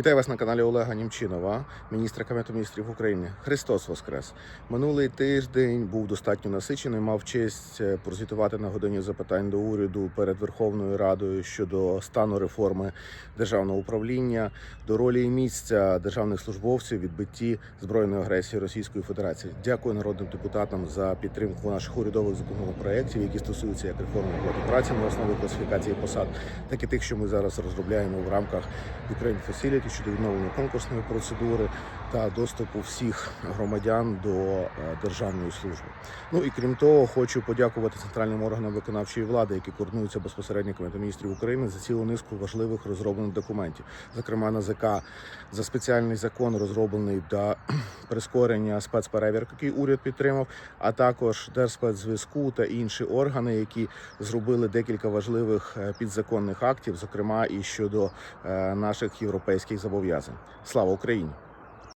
Вітаю вас на каналі Олега Німчинова, міністра Кабінету міністрів України. Христос Воскрес! Минулий тиждень був достатньо насичений. Мав честь е, прозвітувати на годині запитань до уряду перед Верховною Радою щодо стану реформи державного управління, до ролі і місця державних службовців відбитті збройної агресії Російської Федерації. Дякую народним депутатам за підтримку наших урядових законопроєктів, які стосуються як реформи оплати праці на основі класифікації посад, так і тих, що ми зараз розробляємо в рамках Ukraine Facility щодо відновлення конкурсної процедури та доступу всіх громадян до е, державної служби. Ну і крім того, хочу подякувати центральним органам виконавчої влади, які координуються безпосередньо Кабінетом міністрів України за цілу низку важливих розроблених документів, зокрема НАЗК за спеціальний закон, розроблений для прискорення спецперевірок, який уряд підтримав, а також Держспецзв'язку та інші органи, які зробили декілька важливих е, підзаконних актів, зокрема і щодо е, наших європейських зобов'язань. Слава Україні!